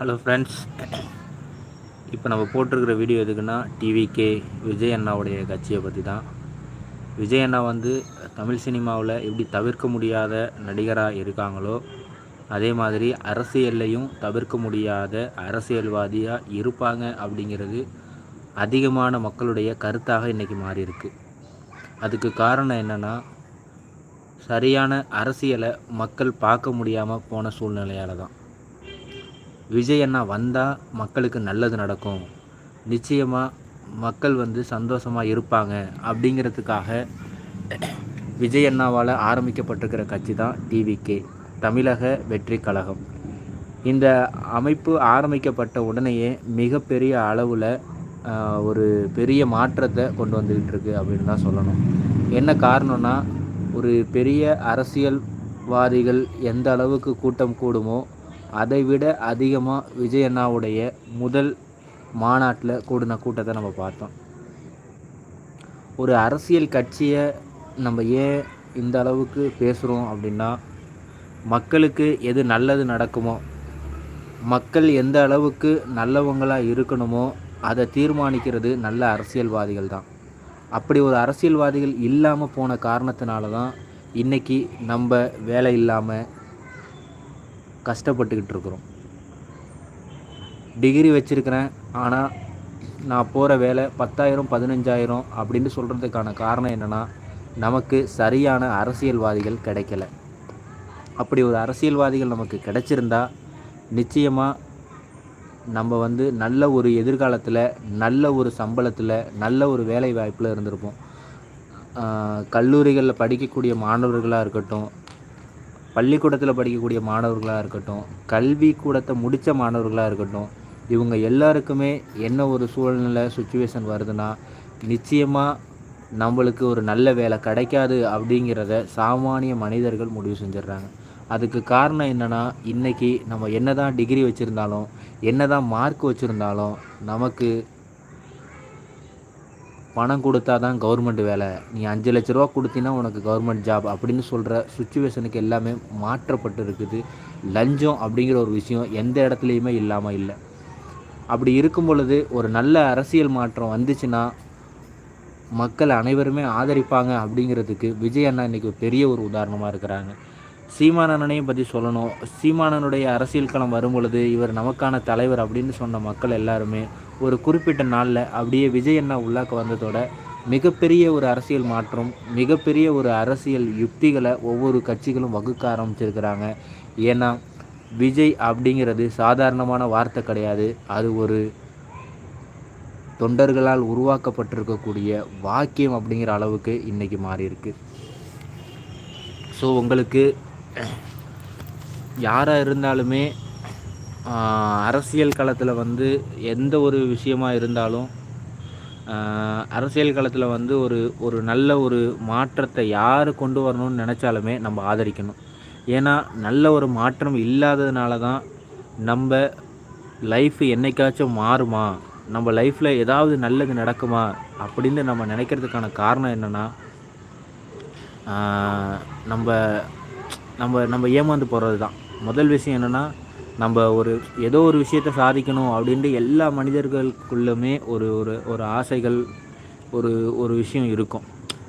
Hello friends இப்போ நம்ம போட்டிருக்கிற வீடியோ எதுக்குன்னா டிவிகே விஜய் அண்ணாவுடைய கட்சியை பற்றி தான் விஜய் அண்ணா வந்து தமிழ் சினிமாவில் எப்படி தவிர்க்க முடியாத நடிகராக இருக்காங்களோ அதே மாதிரி அரசியல்லையும் தவிர்க்க முடியாத அரசியல்வாதியாக இருப்பாங்க அப்படிங்கிறது அதிகமான மக்களுடைய கருத்தாக இன்றைக்கி மாறியிருக்கு. அதுக்கு காரணம் என்னென்னா சரியான அரசியலை மக்கள் பார்க்க முடியாமல் போன சூழ்நிலையால் தான் விஜய் அண்ணா வந்தால் மக்களுக்கு நல்லது நடக்கும். நிச்சயமாக மக்கள் வந்து சந்தோஷமாக இருப்பாங்க. அப்படிங்கிறதுக்காக விஜய் அண்ணாவால் ஆரம்பிக்கப்பட்டிருக்கிற கட்சி தான் டிவிகே தமிழக வெற்றி கழகம். இந்த அமைப்பு ஆரம்பிக்கப்பட்ட உடனேயே மிகப்பெரிய அளவில் ஒரு பெரிய மாற்றத்தை கொண்டு வந்துக்கிட்டு இருக்கு அப்படின்னு தான் சொல்லணும். என்ன காரணம்னா ஒரு பெரிய அரசியல்வாதிகள் எந்த அளவுக்கு கூட்டம் கூடுமோ அதை விட அதிகமாக விஜய் அண்ணாவுடைய முதல் மாநாட்டில் கூடின கூட்டத்தை நம்ம பார்த்தோம். ஒரு அரசியல் கட்சியை நம்ம ஏன் இந்த அளவுக்கு பேசுகிறோம் அப்படின்னா மக்களுக்கு எது நல்லது நடக்குமோ மக்கள் எந்த அளவுக்கு நல்லவங்களாக இருக்கணுமோ அதை தீர்மானிக்கிறது நல்ல அரசியல்வாதிகள் தான். அப்படி ஒரு அரசியல்வாதிகள் இல்லாமல் போன காரணத்தினால தான் இன்றைக்கி நம்ம வேலை இல்லாமல் கஷ்டப்பட்டுக்கிட்டு இருக்கிறோம். டிகிரி வச்சுருக்கிறேன் ஆனால் நான் போகிற வேலை பத்தாயிரம் பதினஞ்சாயிரம் அப்படின்னு சொல்கிறதுக்கான காரணம் என்னென்னா நமக்கு சரியான அரசியல்வாதிகள் கிடைக்கல. அப்படி ஒரு அரசியல்வாதிகள் நமக்கு கிடைச்சிருந்தா நிச்சயமாக நம்ம வந்து நல்ல ஒரு எதிர்காலத்தில் நல்ல ஒரு சம்பளத்தில் நல்ல ஒரு வேலை வாய்ப்பில் இருந்திருப்போம். கல்லூரிகளில் படிக்கக்கூடிய மாணவர்களாக இருக்கட்டும் பள்ளிக்கூடத்தில் படிக்கக்கூடிய மாணவர்களாக இருக்கட்டும் கல்வி கூடத்தை முடித்த மாணவர்களாக இருக்கட்டும் இவங்க எல்லாருக்குமே என்ன ஒரு சூழ்நிலை சுச்சுவேஷன் வருதுன்னா நிச்சயமாக நம்மளுக்கு ஒரு நல்ல வேலை கிடைக்காது அப்படிங்கிறத சாமானிய மனிதர்கள் முடிவு செஞ்சிடுறாங்க. அதுக்கு காரணம் என்னென்னா இன்றைக்கி நம்ம என்ன தான் டிகிரி வச்சுருந்தாலும் என்ன தான் மார்க் வச்சுருந்தாலும் நமக்கு பணம் கொடுத்தா தான் கவர்மெண்ட் வேலை. நீ அஞ்சு லட்ச ரூபா கொடுத்தீங்கன்னா உனக்கு கவர்மெண்ட் ஜாப் அப்படின்னு சொல்கிற சுச்சுவேஷனுக்கு எல்லாமே மாற்றப்பட்டு இருக்குது. லஞ்சம் அப்படிங்கிற ஒரு விஷயம் எந்த இடத்துலையுமே இல்லாமல் இல்லை. அப்படி இருக்கும் பொழுது ஒரு நல்ல அரசியல் மாற்றம் வந்துச்சுன்னா மக்கள் அனைவருமே ஆதரிப்பாங்க அப்படிங்கிறதுக்கு விஜய் அண்ணா இன்றைக்கி பெரிய ஒரு உதாரணமாக இருக்கிறாங்க. சீமானனையும் பற்றி சொல்லணும். சீமானனுடைய அரசியல் களம் வரும்பொழுது இவர் நமக்கான தலைவர் அப்படின்னு சொன்ன மக்கள் எல்லாருமே ஒரு குறிப்பிட்ட நாளில் அப்படியே விஜய் அண்ணா உள்ளாக்க வந்ததோட மிகப்பெரிய ஒரு அரசியல் மாற்றம் மிகப்பெரிய ஒரு அரசியல் யுக்திகளை ஒவ்வொரு கட்சிகளும் வகுக்க ஆரம்பிச்சிருக்கிறாங்க. ஏன்னா விஜய் அப்படிங்கிறது சாதாரணமான வார்த்தை கிடையாது. அது ஒரு தொண்டர்களால் உருவாக்கப்பட்டிருக்கக்கூடிய வாக்கியம் அப்படிங்கிற அளவுக்கு இன்றைக்கி மாறியிருக்கு. ஸோ உங்களுக்கு யாராக இருந்தாலுமே அரசியல் களத்தில் வந்து எந்த ஒரு விஷயமாக இருந்தாலும் அரசியல் களத்தில் வந்து ஒரு ஒரு நல்ல ஒரு மாற்றத்தை யார் கொண்டு வரணும்னு நினச்சாலுமே நம்ம ஆதரிக்கணும். ஏன்னா நல்ல ஒரு மாற்றம் இல்லாததுனால தான் நம்ம லைஃப் என்றைக்காச்சும் மாறுமா? நம்ம லைஃப்பில் ஏதாவது நல்லது நடக்குமா? அப்படின்னு நம்ம நினைக்கிறதுக்கான காரணம் என்னென்னா நம்ம நம்ம நம்ம ஏமாந்து போகிறது தான் முதல் விஷயம் என்னென்னா நம்ம ஒரு ஏதோ ஒரு விஷயத்தை சாதிக்கணும் அப்படின்ட்டு எல்லா மனிதர்களுக்குள்ளுமே ஒரு ஒரு ஒரு ஆசைகள் ஒரு ஒரு விஷயம் இருக்கும்.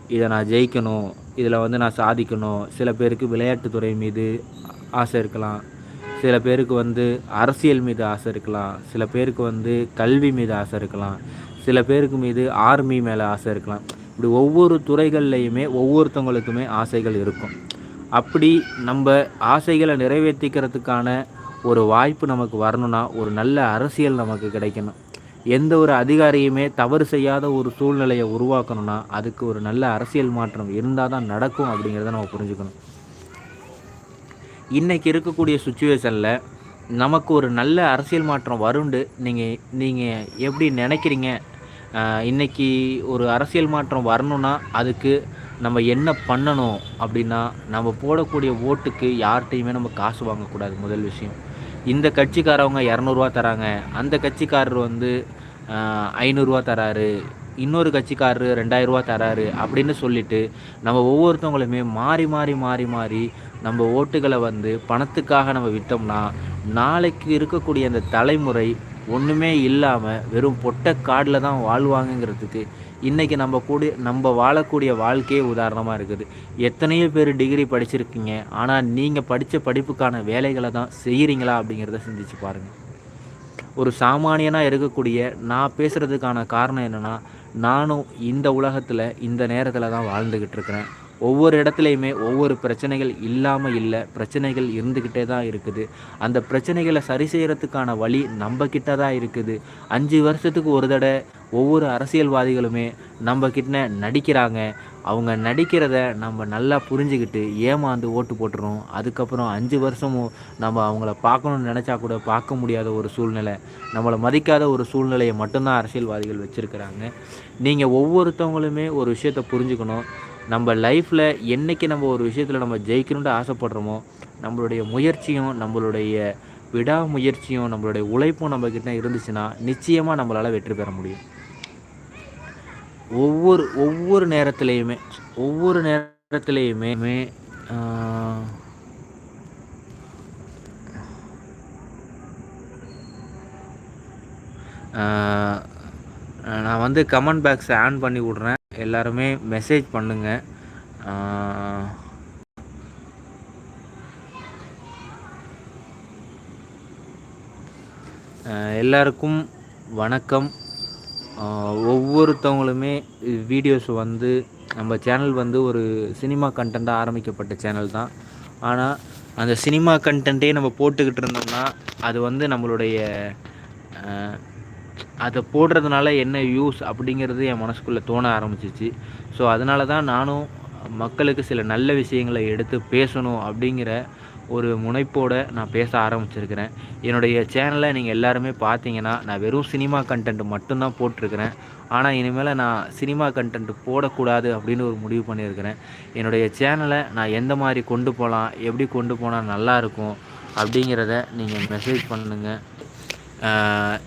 இதை நான் ஜெயிக்கணும் இதில் வந்து நான் சாதிக்கணும். சில பேருக்கு விளையாட்டுத்துறை மீது ஆசை இருக்கலாம். சில பேருக்கு வந்து அரசியல் மீது ஆசை இருக்கலாம். சில பேருக்கு வந்து கல்வி மீது ஆசை இருக்கலாம். சில பேருக்கு மீது ஆர்மி மேலே ஆசை இருக்கலாம். இப்படி ஒவ்வொரு துறைகள்லையுமே ஒவ்வொருத்தவங்களுக்குமே ஆசைகள் இருக்கும். அப்படி நம்ம ஆசைகளை நிறைவேற்றிக்கிறதுக்கான ஒரு வாய்ப்பு நமக்கு வரணும்னா ஒரு நல்ல அரசியல் நமக்கு கிடைக்கணும். எந்த ஒரு அதிகாரியுமே தவறு செய்யாத ஒரு சூழ்நிலையை உருவாக்கணும்னா அதுக்கு ஒரு நல்ல அரசியல் மாற்றம் இருந்தால் தான் நடக்கும் அப்படிங்கிறத நம்ம புரிஞ்சுக்கணும். இன்றைக்கி இருக்கக்கூடிய சுச்சுவேஷனில் நமக்கு ஒரு நல்ல அரசியல் மாற்றம் வருண்டு நீங்கள் நீங்கள் எப்படி நினைக்கிறீங்க? இன்றைக்கி ஒரு அரசியல் மாற்றம் வரணும்னா அதுக்கு நம்ம என்ன பண்ணணும் அப்படின்னா நம்ம போடக்கூடிய ஓட்டுக்கு யார்கிட்டையுமே நம்ம காசு வாங்கக்கூடாது முதல் விஷயம். இந்த கட்சிக்காரவங்க இரநூறுவா தராங்க. அந்த கட்சிக்காரர் வந்து ஐநூறுரூவா தராரு. இன்னொரு கட்சிக்காரர் ரெண்டாயிரரூவா தராரு அப்படின்னு சொல்லிட்டு நம்ம ஒவ்வொருத்தவங்களுமே மாறி மாறி மாறி மாறி நம்ம ஓட்டுகளை வந்து பணத்துக்காக நம்ம விற்றோம்னா நாளைக்கு இருக்கக்கூடிய அந்த தலைமுறை ஒன்றுமே இல்லாமல் வெறும் பொட்டை காடில் தான் வாழ்வாங்கங்கிறதுக்கு இன்றைக்கி நம்ம கூட நம்ம வாழக்கூடிய வாழ்க்கையே உதாரணமாக இருக்குது. எத்தனையோ பேர் டிகிரி படிச்சிருக்கீங்க ஆனால் நீங்கள் படித்த படிப்புக்கான வேலைகளை தான் செய்கிறீங்களா அப்படிங்கிறத சிந்திச்சு பாருங்கள் ஒரு சாமானியனாக இருக்கக்கூடிய நான் பேசுகிறதுக்கான காரணம் என்னென்னா நானும் இந்த உலகத்தில் இந்த நேரத்தில் தான் வாழ்ந்துக்கிட்டு இருக்கிறேன். ஒவ்வொரு இடத்துலையுமே ஒவ்வொரு பிரச்சனைகள் இல்லாமல் இல்லை பிரச்சனைகள் இருந்துக்கிட்டே தான் இருக்குது. அந்த பிரச்சனைகளை சரி செய்கிறதுக்கான வழி நம்ம தான் இருக்குது. அஞ்சு வருஷத்துக்கு ஒரு தடவை ஒவ்வொரு அரசியல்வாதிகளுமே நம்ம கிட்ட நடிக்கிறாங்க. அவங்க நடிக்கிறத நம்ம நல்லா புரிஞ்சுக்கிட்டு ஏமாந்து ஓட்டு போட்டுரும் அதுக்கப்புறம் அஞ்சு வருஷமும் நம்ம அவங்கள பார்க்கணுன்னு நினச்சா கூட பார்க்க முடியாத ஒரு சூழ்நிலை நம்மளை மதிக்காத ஒரு சூழ்நிலையை மட்டும்தான் அரசியல்வாதிகள் வச்சுருக்கிறாங்க. நீங்கள் ஒவ்வொருத்தவங்களுமே ஒரு விஷயத்தை புரிஞ்சுக்கணும். நம்ம லைஃப்பில் என்றைக்கு நம்ம ஒரு விஷயத்தில் நம்ம ஜெயிக்கணுன்ட்டு ஆசைப்படுறோமோ நம்மளுடைய முயற்சியும் நம்மளுடைய விடாமுயற்சியும் நம்மளுடைய உழைப்பும் நம்மக்கிட்ட இருந்துச்சுன்னா நிச்சயமாக நம்மளால் வெற்றி பெற முடியும். ஒவ்வொரு ஒவ்வொரு நேரத்துலையுமே ஒவ்வொரு நேரத்துலையுமே நான் வந்து கமெண்ட் பாக்ஸை ஆன் பண்ணி விட்றேன். எல்லாருமே மெசேஜ் பண்ணுங்கள் எல்லாருக்கும் வணக்கம். ஒவ்வொருத்தவங்களுமே வீடியோஸ் வந்து நம்ம சேனல் வந்து ஒரு சினிமா கண்டென்ட்டாக ஆரம்பிக்கப்பட்ட சேனல் தான். ஆனால் அந்த சினிமா கண்டென்ட்டே நம்ம போட்டுக்கிட்டு இருந்தோம்னா அது வந்து நம்மளுடைய அதை போடுறதுனால என்ன யூஸ் அப்படிங்கிறது என் மனசுக்குள்ளே தோண ஆரம்பிச்சிச்சு. ஸோ அதனால தான் நானும் மக்களுக்கு சில நல்ல விஷயங்களை எடுத்து பேசணும் அப்படிங்கிற ஒரு முனைப்போடு நான் பேச ஆரம்பிச்சிருக்கிறேன். என்னுடைய சேனலை நீங்கள் எல்லாருமே பார்த்தீங்கன்னா நான் வெறும் சினிமா கண்டென்ட் மட்டும்தான் போட்டிருக்கிறேன். ஆனால் இனிமேல் நான் சினிமா கண்டென்ட் போடக்கூடாது அப்படின்னு ஒரு முடிவு பண்ணியிருக்கிறேன். என்னுடைய சேனலை நான் எந்த மாதிரி கொண்டு போகலாம் எப்படி கொண்டு போனால் நல்லாயிருக்கும் அப்படிங்கிறத நீங்கள் மெசேஜ் பண்ணுங்கள்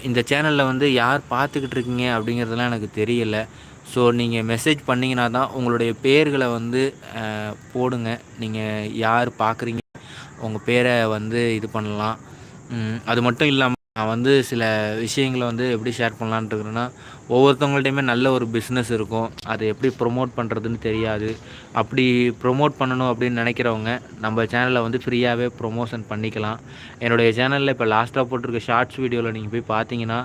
இந்த சேனலில் வந்து யார் பார்த்துக்கிட்டு இருக்கீங்க அப்படிங்கிறதுலாம் எனக்கு தெரியல. ஸோ நீங்கள் மெசேஜ் பண்ணிங்கன்னா தான் உங்களுடைய பேர்களை வந்து போடுங்க. நீங்கள் யார் பார்க்குறீங்க உங்கள் பேரை வந்து இது பண்ணலாம். அது மட்டும் இல்லாமல் நான் வந்து சில விஷயங்களை வந்து எப்படி ஷேர் பண்ணலான்ட்டு இருக்கிறேன்னா ஒவ்வொருத்தவங்கள்ட்டையுமே நல்ல ஒரு பிஸ்னஸ் இருக்கும். அதை எப்படி ப்ரொமோட் பண்ணுறதுன்னு தெரியாது. அப்படி ப்ரொமோட் பண்ணணும் அப்படின்னு நினைக்கிறவங்க நம்ம சேனலில் வந்து ஃப்ரீயாகவே ப்ரொமோஷன் பண்ணிக்கலாம். என்னுடைய சேனலில் இப்போ லாஸ்ட்டாக போட்டிருக்க ஷார்ட்ஸ் வீடியோவில் நீங்கள் போய் பார்த்தீங்கன்னா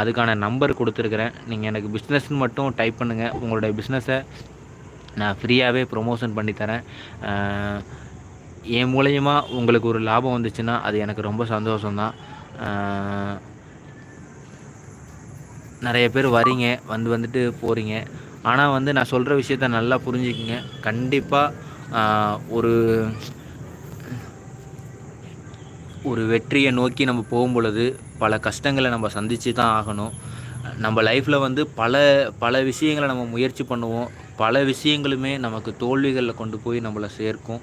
அதுக்கான நம்பர் கொடுத்துருக்குறேன். நீங்கள் எனக்கு பிஸ்னஸ்ன்னு மட்டும் டைப் பண்ணுங்கள் உங்களுடைய பிஸ்னஸை நான் ஃப்ரீயாகவே ப்ரொமோஷன் பண்ணித்தரேன். என் மூலயமா உங்களுக்கு ஒரு லாபம் வந்துச்சுன்னா அது எனக்கு ரொம்ப சந்தோஷம்தான். நிறைய பேர் வரீங்க வந்து வந்துட்டு போகிறீங்க ஆனால் வந்து நான் சொல்கிற விஷயத்த நல்லா புரிஞ்சுக்கிங்க. கண்டிப்பாக ஒரு ஒரு வெற்றியை நோக்கி நம்ம போகும் பொழுது பல கஷ்டங்களை நம்ம சந்தித்து தான் ஆகணும். நம்ம லைஃப்பில் வந்து பல பல விஷயங்களை நம்ம முயற்சி பண்ணுவோம். பல விஷயங்களுமே நமக்கு தோல்விகளில் கொண்டு போய் நம்மளை சேர்க்கும்.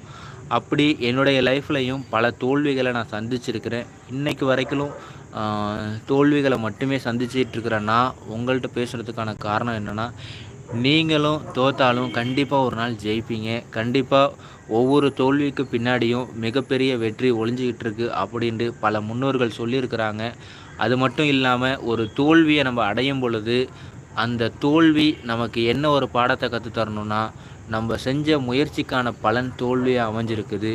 அப்படி என்னுடைய லைஃப்லையும் பல தோல்விகளை நான் சந்திச்சிருக்கிறேன். இன்றைக்கு வரைக்கும் தோல்விகளை மட்டுமே சந்திச்சிட்ருக்கிறேன் நான் உங்கள்கிட்ட பேசுகிறதுக்கான காரணம் என்னென்னா நீங்களும் தோத்தாலும் கண்டிப்பாக ஒரு நாள் ஜெயிப்பீங்க. கண்டிப்பாக ஒவ்வொரு தோல்விக்கு பின்னாடியும் மிகப்பெரிய வெற்றி ஒளிஞ்சிக்கிட்டு இருக்கு அப்படின்ட்டு பல முன்னோர்கள் சொல்லியிருக்கிறாங்க. அது மட்டும் இல்லாமல் ஒரு தோல்வியை நம்ம அடையும் பொழுது அந்த தோல்வி நமக்கு என்ன ஒரு பாடத்தை கற்றுத்தரணுன்னா நம்ம செஞ்ச முயற்சிக்கான பலன் தோல்வியாக அமைஞ்சிருக்குது.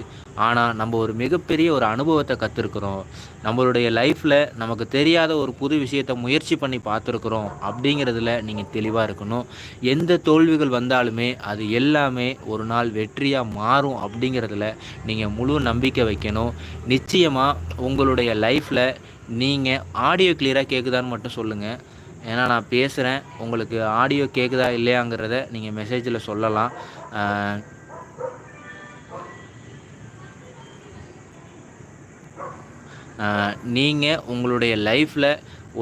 ஆனால் நம்ம ஒரு மிகப்பெரிய ஒரு அனுபவத்தை கற்றுருக்குறோம் நம்மளுடைய லைஃப்பில் நமக்கு தெரியாத ஒரு புது விஷயத்தை முயற்சி பண்ணி பார்த்துருக்குறோம் அப்படிங்கிறதுல நீங்கள் தெளிவாக இருக்கணும். எந்த தோல்விகள் வந்தாலுமே அது எல்லாமே ஒரு நாள் வெற்றியாக மாறும் அப்படிங்கிறதுல நீங்கள் முழு நம்பிக்கை வைக்கணும். நிச்சயமாக உங்களுடைய லைஃப்பில் நீங்கள் ஆடியோ கிளியராக கேட்குதான்னு மட்டும் சொல்லுங்கள் ஏன்னா நான் பேசுகிறேன் உங்களுக்கு ஆடியோ கேட்குதா இல்லையாங்கிறத நீங்கள் மெசேஜில் சொல்லலாம். நீங்கள் உங்களுடைய லைஃப்பில்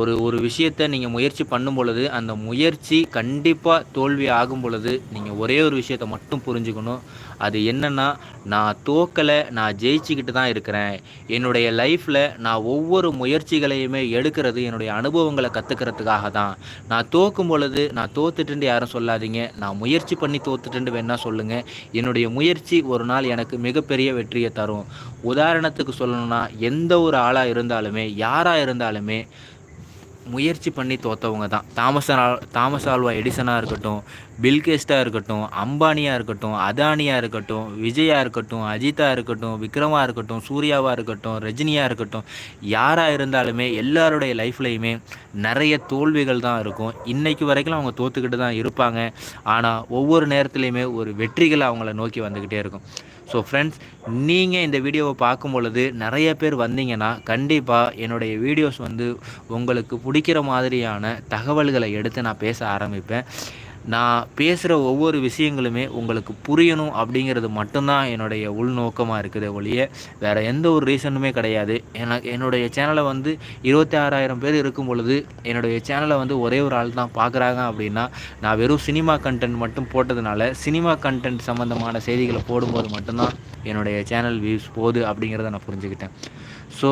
ஒரு ஒரு விஷயத்தை நீங்கள் முயற்சி பண்ணும் பொழுது அந்த முயற்சி கண்டிப்பாக தோல்வி ஆகும் பொழுது நீங்கள் ஒரே ஒரு விஷயத்தை மட்டும் புரிஞ்சுக்கணும். அது என்னென்னா நான் தோக்கலை நான் ஜெயிச்சுக்கிட்டு தான் இருக்கிறேன். என்னுடைய லைஃப்பில் நான் ஒவ்வொரு முயற்சிகளையுமே எடுக்கிறது என்னுடைய அனுபவங்களை கற்றுக்கிறதுக்காக தான். நான் தோக்கும் பொழுது நான் தோத்துட்டுன்னு யாரும் சொல்லாதீங்க. நான் முயற்சி பண்ணி தோத்துட்டுன்னு வேணால் சொல்லுங்கள் என்னுடைய முயற்சி ஒரு நாள் எனக்கு மிகப்பெரிய வெற்றியை தரும். உதாரணத்துக்கு சொல்லணும்னா எந்த ஒரு ஆளாக இருந்தாலுமே யாராக இருந்தாலுமே முயற்சி பண்ணி தோற்றவங்க தான். தாமஸ் தாமஸ் ஆல்வா எடிசனாக இருக்கட்டும் பில்கேஸ்டாக இருக்கட்டும் அம்பானியாக இருக்கட்டும் அதானியாக இருக்கட்டும் விஜயா இருக்கட்டும் அஜித்தாக இருக்கட்டும் விக்ரமாக இருக்கட்டும் சூர்யாவாக இருக்கட்டும் ரஜினியாக இருக்கட்டும் யாராக இருந்தாலுமே எல்லாருடைய லைஃப்லையுமே நிறைய தோல்விகள் தான் இருக்கும். இன்றைக்கு வரைக்கும் அவங்க தோற்றுக்கிட்டு தான் இருப்பாங்க. ஆனால் ஒவ்வொரு நேரத்துலையுமே ஒரு வெற்றிகள் அவங்கள நோக்கி வந்துக்கிட்டே இருக்கும். ஸோ ஃப்ரெண்ட்ஸ் நீங்கள் இந்த வீடியோவை பார்க்கும் பொழுது நிறைய பேர் வந்தீங்கன்னா கண்டிப்பாக என்னுடைய வீடியோஸ் வந்து உங்களுக்கு பிடிக்கிற மாதிரியான தகவல்களை எடுத்து நான் பேச ஆரம்பிப்பேன். நான் பேசுகிற ஒவ்வொரு விஷயங்களுமே உங்களுக்கு புரியணும் அப்படிங்கிறது மட்டும்தான் என்னுடைய உள்நோக்கமாக இருக்குது ஒழிய வேறு எந்த ஒரு ரீசனுமே கிடையாது. எனக்கு என்னுடைய சேனலை வந்து இருபத்தி ஆறாயிரம் பேர் இருக்கும் பொழுது என்னுடைய சேனலை வந்து ஒரே ஒரு ஆள் தான் பார்க்குறாங்க அப்படின்னா நான் வெறும் சினிமா கண்டென்ட் மட்டும் போட்டதுனால சினிமா கண்டென்ட் சம்மந்தமான செய்திகளை போடும்போது மட்டும்தான் என்னுடைய சேனல் வியூஸ் போகுது அப்படிங்கிறத நான் புரிஞ்சுக்கிட்டேன். ஸோ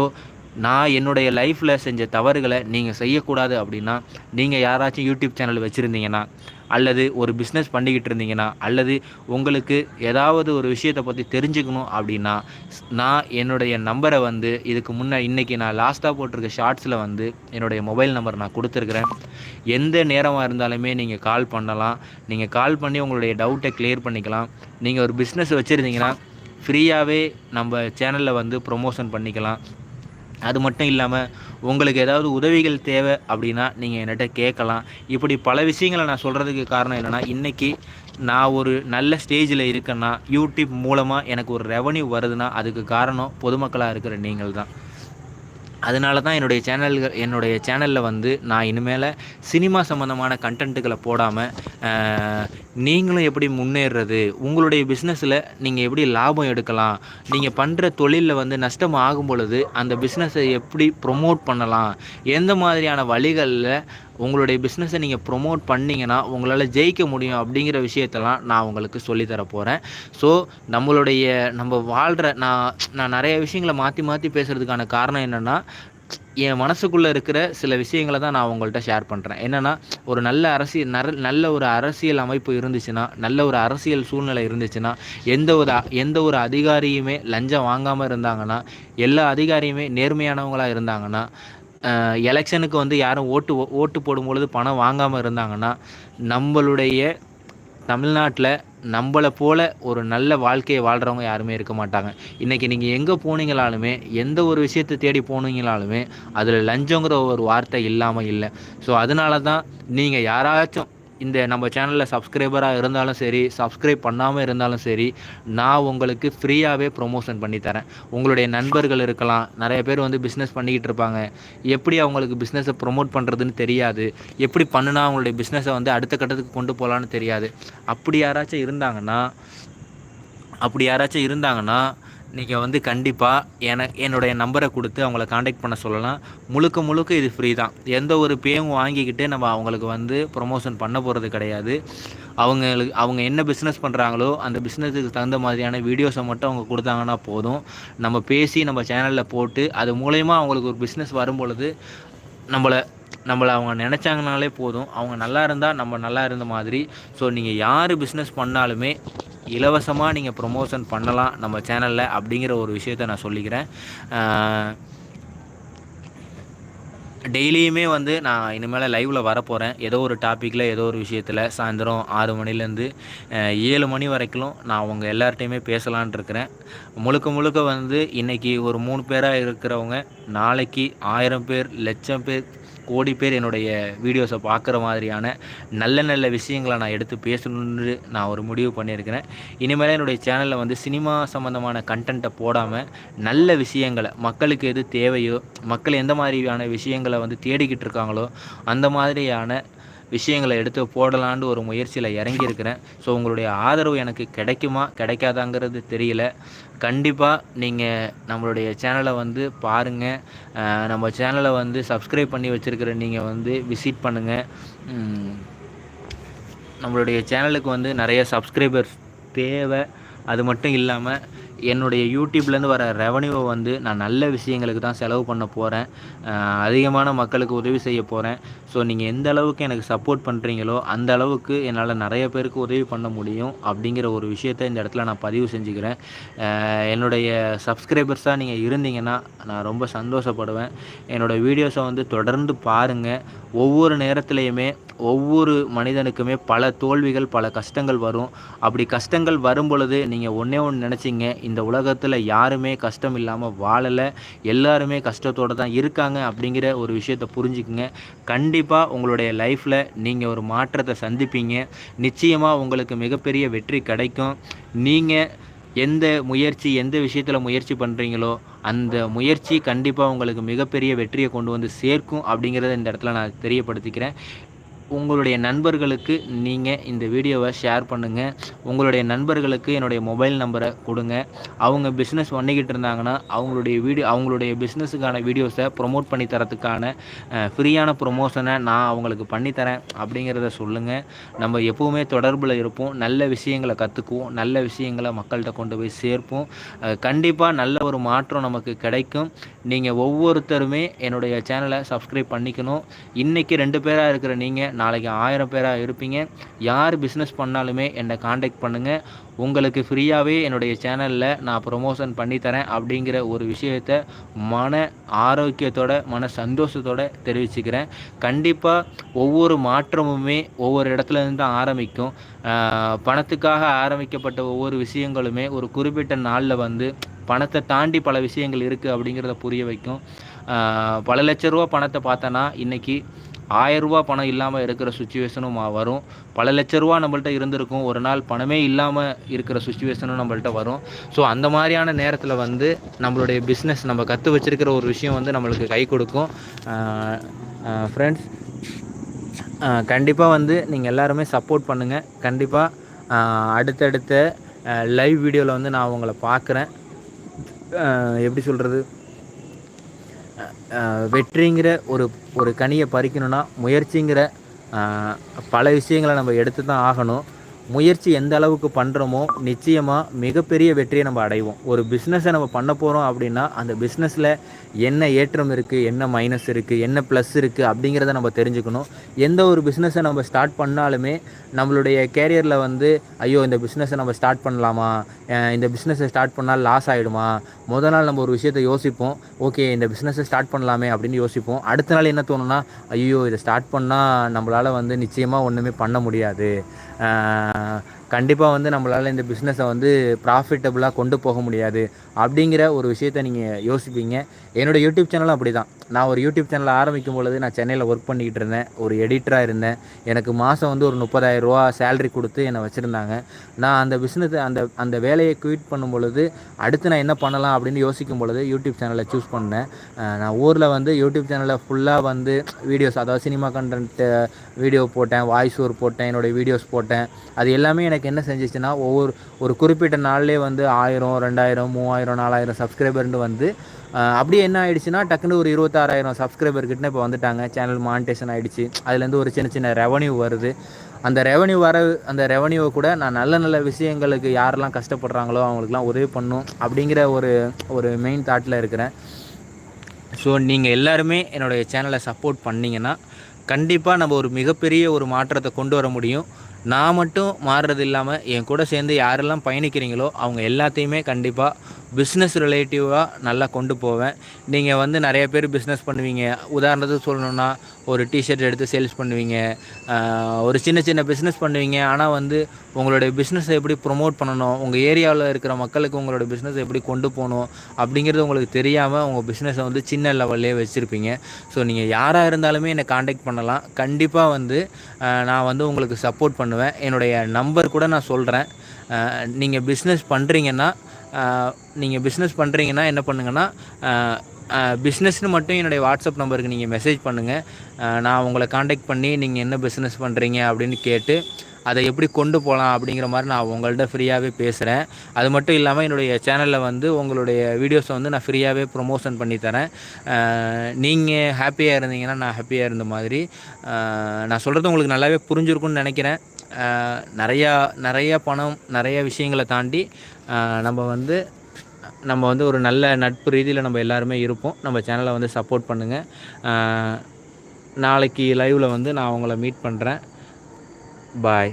நான் என்னுடைய லைஃப்பில் செஞ்ச தவறுகளை நீங்கள் செய்யக்கூடாது அப்படின்னா நீங்கள் யாராச்சும் யூடியூப் சேனல் வச்சுருந்தீங்கன்னா அல்லது ஒரு பிஸ்னஸ் பண்ணிக்கிட்டு இருந்தீங்கன்னா அல்லது உங்களுக்கு ஏதாவது ஒரு விஷயத்தை பற்றி தெரிஞ்சுக்கணும் அப்படின்னா நான் என்னுடைய நம்பரை வந்து இதுக்கு முன்னே இன்றைக்கி நான் லாஸ்ட்டாக போட்டிருக்க ஷார்ட்ஸில் வந்து என்னுடைய மொபைல் நம்பர் நான் கொடுத்துருக்குறேன். எந்த நேரமாக இருந்தாலுமே நீங்கள் கால் பண்ணலாம். நீங்கள் கால் பண்ணி உங்களுடைய டவுட்டை கிளியர் பண்ணிக்கலாம். நீங்கள் ஒரு பிஸ்னஸ் வச்சுருந்தீங்கன்னா ஃப்ரீயாகவே நம்ம சேனலில் வந்து ப்ரொமோஷன் பண்ணிக்கலாம். அது மட்டும் இல்லாமல் உங்களுக்கு ஏதாவது உதவிகள் தேவை அப்படின்னா நீங்கள் என்கிட்ட கேட்கலாம். இப்படி பல விஷயங்களை நான் சொல்கிறதுக்கு காரணம் என்னென்னா இன்றைக்கி நான் ஒரு நல்ல ஸ்டேஜில் இருக்கேன்னா யூடியூப் மூலமாக எனக்கு ஒரு ரெவன்யூ வருதுன்னா அதுக்கு காரணம் பொதுமக்களாக இருக்கிற நீங்கள் தான் அதனால தான் என்னுடைய சேனல்கள் என்னுடைய சேனலில் வந்து நான் இனிமேல் சினிமா சம்மந்தமான கண்டென்ட்டுகளை போடாமல் நீங்களும் எப்படி முன்னேறுறது உங்களுடைய பிஸ்னஸில் நீங்கள் எப்படி லாபம் எடுக்கலாம் நீங்கள் பண்ணுற தொழிலில் வந்து நஷ்டம் ஆகும் பொழுது அந்த பிஸ்னஸை எப்படி ப்ரொமோட் பண்ணலாம் எந்த மாதிரியான வழிகளில் உங்களுடைய பிஸ்னஸை நீங்கள் ப்ரொமோட் பண்ணிங்கன்னா உங்களால் ஜெயிக்க முடியும் அப்படிங்கிற விஷயத்தெல்லாம் நான் உங்களுக்கு சொல்லித்தர போகிறேன் ஸோ நம்மளுடைய நம்ம வாழ்கிற நான் நான் நிறைய விஷயங்களை மாற்றி மாற்றி பேசுகிறதுக்கான காரணம் என்னென்னா என் மனசுக்குள்ளே இருக்கிற சில விஷயங்களை தான் நான் உங்கள்கிட்ட ஷேர் பண்ணுறேன் என்னென்னா ஒரு நல்ல அரசியல் நர நல்ல ஒரு அரசியல் அமைப்பு இருந்துச்சுன்னா நல்ல ஒரு அரசியல் சூழ்நிலை இருந்துச்சுன்னா எந்த ஒரு எந்த ஒரு அதிகாரியுமே லஞ்சம் வாங்காமல் இருந்தாங்கன்னா எல்லா அதிகாரியுமே நேர்மையானவங்களாக இருந்தாங்கன்னா எலெக்ஷனுக்கு வந்து யாரும் ஓட்டு ஓட்டு போடும்பொழுது பணம் வாங்காமல் இருந்தாங்கன்னா நம்மளுடைய தமிழ்நாட்டில் நம்மளை போல் ஒரு நல்ல வாழ்க்கையை வாழ்கிறவங்க யாருமே இருக்க மாட்டாங்க. இன்றைக்கி நீங்கள் எங்கே போனீங்களாலுமே எந்த ஒரு விஷயத்தை தேடி போனீங்களாலுமே அதில் லஞ்சங்கிற ஒரு வார்த்தை இல்லாமல் இல்லை. ஸோ அதனால தான் நீங்கள் யாராச்சும் இந்த நம்ம சேனலில் சப்ஸ்கிரைபராக இருந்தாலும் சரி சப்ஸ்கிரைப் பண்ணாமல் இருந்தாலும் சரி நான் உங்களுக்கு ஃப்ரீயாகவே ப்ரொமோஷன் பண்ணித்தரேன் உங்களுடைய நண்பர்கள் இருக்கலாம் நிறைய பேர் வந்து பிஸ்னஸ் பண்ணிக்கிட்டு இருப்பாங்க. எப்படி அவங்களுக்கு பிஸ்னஸை ப்ரொமோட் பண்ணுறதுன்னு தெரியாது. எப்படி பண்ணுனா அவங்களுடைய பிஸ்னஸை வந்து அடுத்த கட்டத்துக்கு கொண்டு போகலான்னு தெரியாது. அப்படி யாராச்சும் இருந்தாங்கன்னா அப்படி யாராச்சும் இருந்தாங்கன்னா நீங்கள் வந்து கண்டிப்பாக என என்னுடைய நம்பரை கொடுத்து அவங்கள காண்டாக்ட் பண்ண சொல்லலாம். முழுக்க முழுக்க இது ஃப்ரீ தான். எந்த ஒரு பேயும் வாங்கிக்கிட்டு நம்ம அவங்களுக்கு வந்து ப்ரொமோஷன் பண்ண போகிறது கிடையாது. அவங்களுக்கு அவங்க என்ன பிஸ்னஸ் பண்ணுறாங்களோ அந்த பிஸ்னஸுக்கு தகுந்த மாதிரியான வீடியோஸை மட்டும் அவங்க கொடுத்தாங்கன்னா போதும். நம்ம பேசி நம்ம சேனலில் போட்டு அது மூலயமா அவங்களுக்கு ஒரு பிஸ்னஸ் வரும்பொழுது நம்மளை நம்மளை அவங்க நினச்சாங்கனாலே போதும். அவங்க நல்லா இருந்தால் நம்ம நல்லா இருந்த மாதிரி. ஸோ நீங்கள் யார் பிஸ்னஸ் பண்ணாலுமே இலவசமாக நீங்கள் ப்ரொமோஷன் பண்ணலாம் நம்ம சேனலில் அப்படிங்கிற ஒரு விஷயத்த நான் சொல்லிக்கிறேன். டெய்லியுமே வந்து நான் இனிமேல் லைவில் வரப்போகிறேன் ஏதோ ஒரு டாப்பிக்கில் ஏதோ ஒரு விஷயத்தில் சாயந்தரம் ஆறு மணிலேருந்து ஏழு மணி வரைக்கும் நான் உங்கள் எல்லார்ட்டையுமே பேசலான் இருக்கிறேன். முழுக்க முழுக்க வந்து இன்றைக்கி ஒரு மூணு பேராக இருக்கிறவங்க நாளைக்கு ஆயிரம் பேர் லட்சம் பேர் கோடி பேர் என்னுடைய வீடியோஸை பார்க்குற மாதிரியான நல்ல நல்ல விஷயங்களை நான் எடுத்து பேசணுன்னு நான் ஒரு முடிவு பண்ணியிருக்கிறேன். இனிமேல் என்னுடைய சேனலில் வந்து சினிமா சம்மந்தமான கண்டென்ட்டை போடாமல் நல்ல விஷயங்களை மக்களுக்கு எது தேவையோ மக்கள் எந்த மாதிரியான விஷயங்களை வந்து தேடிக்கிட்டு இருக்காங்களோ அந்த மாதிரியான விஷயங்களை எடுத்து போடலான்னு ஒரு முயற்சியில் இறங்கியிருக்கிறேன். ஸோ உங்களுடைய ஆதரவு எனக்கு கிடைக்குமா கிடைக்காதாங்கிறது தெரியல. கண்டிப்பாக நீங்கள் நம்மளுடைய சேனலை வந்து பாருங்கள் நம்ம சேனலை வந்து சப்ஸ்கிரைப் பண்ணி வச்சுருக்கிற நீங்கள் வந்து விசிட் பண்ணுங்கள் நம்மளுடைய சேனலுக்கு வந்து நிறைய சப்ஸ்கிரைபர்ஸ் தேவை. அது மட்டும் இல்லாமல் என்னுடைய யூடியூப்லேருந்து வர ரெவன்யூவை வந்து நான் நல்ல விஷயங்களுக்கு தான் செலவு பண்ண போகிறேன் அதிகமான மக்களுக்கு உதவி செய்ய போகிறேன் ஸோ நீங்கள் எந்த அளவுக்கு எனக்கு சப்போர்ட் பண்ணுறீங்களோ அந்த அளவுக்கு என்னால் நிறைய பேருக்கு உதவி பண்ண முடியும் அப்படிங்கிற ஒரு விஷயத்தை இந்த இடத்துல நான் பதிவு செஞ்சுக்கிறேன். என்னுடைய சப்ஸ்கிரைபர்ஸாக நீங்கள் இருந்தீங்கன்னா நான் ரொம்ப சந்தோஷப்படுவேன். என்னோடய வீடியோஸை வந்து தொடர்ந்து பாருங்கள் ஒவ்வொரு நேரத்துலையுமே ஒவ்வொரு மனிதனுக்குமே பல தோல்விகள் பல கஷ்டங்கள் வரும். அப்படி கஷ்டங்கள் வரும் பொழுது நீங்கள் ஒன்றே ஒன்று நினச்சிங்க இந்த உலகத்தில் யாருமே கஷ்டம் இல்லாமல் வாழலை. எல்லாருமே கஷ்டத்தோடு தான் இருக்காங்க அப்படிங்கிற ஒரு விஷயத்தை புரிஞ்சுக்குங்க. கண்டிப்பாக உங்களுடைய லைஃப்பில் நீங்கள் ஒரு மாற்றத்தை சந்திப்பீங்க. நிச்சயமாக உங்களுக்கு மிகப்பெரிய வெற்றி கிடைக்கும். நீங்கள் எந்த முயற்சி எந்த விஷயத்தில் முயற்சி பண்ணுறீங்களோ அந்த முயற்சி கண்டிப்பாக உங்களுக்கு மிகப்பெரிய வெற்றியை கொண்டு வந்து சேர்க்கும் அப்படிங்கிறத இந்த இடத்துல நான் தெரியப்படுத்திக்கிறேன். உங்களுடைய நண்பர்களுக்கு நீங்கள் இந்த வீடியோவை ஷேர் பண்ணுங்கள் உங்களுடைய நண்பர்களுக்கு என்னுடைய மொபைல் நம்பரை கொடுங்க. அவங்க பிஸ்னஸ் பண்ணிக்கிட்டு இருந்தாங்கன்னா அவங்களுடைய வீடியோ அவங்களுடைய பிஸ்னஸுக்கான வீடியோஸை ப்ரொமோட் பண்ணி தரத்துக்கான ஃப்ரீயான ப்ரொமோஷனை நான் அவங்களுக்கு பண்ணித்தரேன் அப்படிங்கிறத சொல்லுங்கள் நம்ம எப்போவுமே தொடர்பில் இருப்போம். நல்ல விஷயங்களை கற்றுக்குவோம் நல்ல விஷயங்களை மக்கள்கிட்ட கொண்டு போய் சேர்ப்போம். கண்டிப்பாக நல்ல ஒரு மாற்றம் நமக்கு கிடைக்கும். நீங்கள் ஒவ்வொருத்தருமே என்னுடைய சேனலை சப்ஸ்கிரைப் பண்ணிக்கணும். இன்றைக்கி ரெண்டு பேராக இருக்கிற நீங்கள் நாளைக்கு ஆயிரம் பேராக இருப்பீங்க. யார் பிஸ்னஸ் பண்ணாலுமே என்னை காண்டாக்ட் பண்ணுங்கள் உங்களுக்கு ஃப்ரீயாகவே என்னுடைய சேனலில் நான் ப்ரொமோஷன் பண்ணித்தரேன் அப்படிங்கிற ஒரு விஷயத்தை மன ஆரோக்கியத்தோட மன சந்தோஷத்தோட தெரிவிச்சுக்கிறேன். கண்டிப்பாக ஒவ்வொரு மாற்றமுமே ஒவ்வொரு இடத்துல இருந்து தான் ஆரம்பிக்கும். பணத்துக்காக ஆரம்பிக்கப்பட்ட ஒவ்வொரு விஷயங்களுமே ஒரு குறிப்பிட்ட நாளில் வந்து பணத்தை தாண்டி பல விஷயங்கள் இருக்குது அப்படிங்கிறத புரிய வைக்கும். பல லட்ச ரூபா பணத்தை பார்த்தோன்னா இன்றைக்கி ஆயரூபா பணம் இல்லாமல் இருக்கிற சுச்சுவேஷனும் வரும். பல லட்ச ரூபா நம்மள்ட்ட இருந்திருக்கும். ஒரு நாள் பணமே இல்லாமல் இருக்கிற சுச்சுவேஷனும் நம்மள்ட்ட வரும். ஸோ அந்த மாதிரியான நேரத்தில் வந்து நம்மளுடைய பிஸ்னஸ் நம்ம கற்று வச்சிருக்கிற ஒரு விஷயம் வந்து நம்மளுக்கு கை கொடுக்கும். ஃப்ரெண்ட்ஸ் கண்டிப்பாக வந்து நீங்கள் எல்லாருமே சப்போர்ட் பண்ணுங்கள் கண்டிப்பாக அடுத்தடுத்த லைவ் வீடியோவில் வந்து நான் உங்களை பார்க்குறேன். எப்படி சொல்கிறது வெற்றிங்கிற ஒரு ஒரு கனியை பறிக்கணும்னா முயற்சிங்கிற பல விஷயங்களை நம்ம எடுத்து தான் ஆகணும். முயற்சி எந்த அளவுக்கு பண்ணுறோமோ நிச்சயமாக மிகப்பெரிய வெற்றியை நம்ம அடைவோம். ஒரு பிஸ்னஸை நம்ம பண்ண போகிறோம் அப்படின்னா அந்த பிஸ்னஸில் என்ன ஏற்றம் இருக்குது என்ன மைனஸ் இருக்குது என்ன ப்ளஸ் இருக்குது அப்படிங்கிறத நம்ம தெரிஞ்சுக்கணும். எந்த ஒரு பிஸ்னஸை நம்ம ஸ்டார்ட் பண்ணாலுமே நம்மளுடைய கேரியரில் வந்து ஐயோ இந்த பிஸ்னஸை நம்ம ஸ்டார்ட் பண்ணலாமா? இந்த பிஸ்னஸை ஸ்டார்ட் பண்ணால் லாஸ் ஆகிடுமா முத நாள் நம்ம ஒரு விஷயத்தை யோசிப்போம். ஓகே இந்த பிஸ்னஸை ஸ்டார்ட் பண்ணலாமே அப்படின்னு யோசிப்போம். அடுத்த நாள் என்ன தோணுன்னா ஐயோ இதை ஸ்டார்ட் பண்ணால் நம்மளால் வந்து நிச்சயமாக ஒன்றுமே பண்ண முடியாது. கண்டிப்பாக வந்து நம்மளால் இந்த பிஸ்னஸை வந்து ப்ராஃபிட்டபுளாக கொண்டு போக முடியாது. அப்படிங்கிற ஒரு விஷயத்தை நீங்கள் யோசிப்பீங்க. என்னோடய யூடியூப் சேனலும் அப்படி தான் நான் ஒரு யூடியூப் சேனல் ஆரம்பிக்கும் பொழுது நான் சென்னையில் ஒர்க் பண்ணிக்கிட்டு இருந்தேன். ஒரு எடிட்டராக இருந்தேன். எனக்கு மாதம் வந்து ஒரு முப்பதாயிரம் ரூபா சேலரி கொடுத்து என்னை வச்சுருந்தாங்க. நான் அந்த பிஸ்னஸ் அந்த அந்த வேலையை குயிட் பண்ணும் பொழுது அடுத்து நான் என்ன பண்ணலாம் அப்படின்னு யோசிக்கும் பொழுது யூடியூப் சேனலை சூஸ் பண்ணேன். நான் ஊரில் வந்து யூடியூப் சேனலில் ஃபுல்லாக வந்து வீடியோஸ் அதாவது சினிமா கண்டென்ட்டு வீடியோ போட்டேன் வாய்ஸ் ஓவர் போட்டேன் என்னோடய வீடியோஸ் போட்டேன். அது எல்லாமே எனக்கு என்ன செஞ்சிச்சுன்னா ஒவ்வொரு ஒரு குறிப்பிட்ட நாள்லேயே வந்து ஆயிரம் ரெண்டாயிரம் மூவாயிரம் நாலாயிரம் சப்ஸ்கிரைபர்னு வந்து அப்படியே என்ன ஆயிடுச்சுன்னா டக்குன்னு ஒரு இருபத்தாறாயிரம் சப்ஸ்கிரைபர் கிட்ட இப்போ வந்துட்டாங்க. சேனல் மானிட்டேஷன் ஆயிடுச்சு. அதுலேருந்து ஒரு சின்ன சின்ன ரெவன்யூ வருது. அந்த ரெவன்யூ வர அந்த ரெவன்யூவை கூட நான் நல்ல நல்ல விஷயங்களுக்கு யாரெல்லாம் கஷ்டப்படுறாங்களோ அவங்களுக்குலாம் உதவி பண்ணும் அப்படிங்கிற ஒரு ஒரு மெயின் தாட்டில் இருக்கிறேன். ஸோ நீங்கள் எல்லாருமே என்னுடைய சேனலை சப்போர்ட் பண்ணிங்கன்னா கண்டிப்பாக நம்ம ஒரு மிகப்பெரிய ஒரு மாற்றத்தை கொண்டு வர முடியும். நான் மட்டும் மாறுறது இல்லாமல் என் கூட சேர்ந்து யாரெல்லாம் பயணிக்கிறீங்களோ அவங்க எல்லாத்தையுமே கண்டிப்பாக பிஸ்னஸ் ரிலேட்டிவாக நல்லா கொண்டு போவேன். நீங்கள் வந்து நிறைய பேர் பிஸ்னஸ் பண்ணுவீங்க. உதாரணத்துக்கு சொல்லணுன்னா ஒரு டிஷர்ட் எடுத்து சேல்ஸ் பண்ணுவீங்க. ஒரு சின்ன சின்ன பிஸ்னஸ் பண்ணுவீங்க. ஆனால் வந்து உங்களுடைய பிஸ்னஸை எப்படி ப்ரொமோட் பண்ணணும்? உங்கள் ஏரியாவில் இருக்கிற மக்களுக்கு உங்களோட பிஸ்னஸை எப்படி கொண்டு போகணும்? அப்படிங்கிறது உங்களுக்கு தெரியாமல் உங்கள் பிஸ்னஸை வந்து சின்ன லெவல்லே வச்சுருப்பீங்க. ஸோ நீங்கள் யாராக இருந்தாலுமே என்னை காண்டாக்ட் பண்ணலாம். கண்டிப்பாக வந்து நான் வந்து உங்களுக்கு சப்போர்ட் பண்ணுவேன். என்னுடைய நம்பர் கூட நான் சொல்கிறேன் நீங்கள் பிஸ்னஸ் பண்ணுறீங்கன்னா நீங்கள் பிஸ்னஸ் பண்ணுறீங்கன்னா என்ன பண்ணுங்கன்னா பிஸ்னஸ்னு மட்டும் என்னுடைய வாட்ஸ்அப் நம்பருக்கு நீங்கள் மெசேஜ் பண்ணுங்கள் நான் உங்களை காண்டாக்ட் பண்ணி நீங்கள் என்ன பிஸ்னஸ் பண்ணுறீங்க அப்படின்னு கேட்டு அதை எப்படி கொண்டு போகலாம் அப்படிங்கிற மாதிரி நான் உங்கள்கிட்ட ஃப்ரீயாகவே பேசுகிறேன் அது மட்டும் இல்லாமல் என்னுடைய சேனலில் வந்து உங்களுடைய வீடியோஸை வந்து நான் ஃப்ரீயாகவே ப்ரொமோஷன் பண்ணி தரேன். நீங்கள் ஹாப்பியாக இருந்தீங்கன்னா நான் ஹாப்பியாக இருந்த மாதிரி. நான் சொல்கிறது உங்களுக்கு நல்லாவே புரிஞ்சிருக்கும்னு நினைக்கிறேன். நிறையா நிறையா பணம் நிறைய விஷயங்களை தாண்டி நம்ம வந்து நம்ம வந்து ஒரு நல்ல நட்பு ரீதியில் நம்ம எல்லாருமே இருப்போம். நம்ம சேனலை வந்து சப்போர்ட் பண்ணுங்கள் நாளைக்கு லைவில் வந்து நான் உங்களை மீட் பண்ணுறேன் பாய்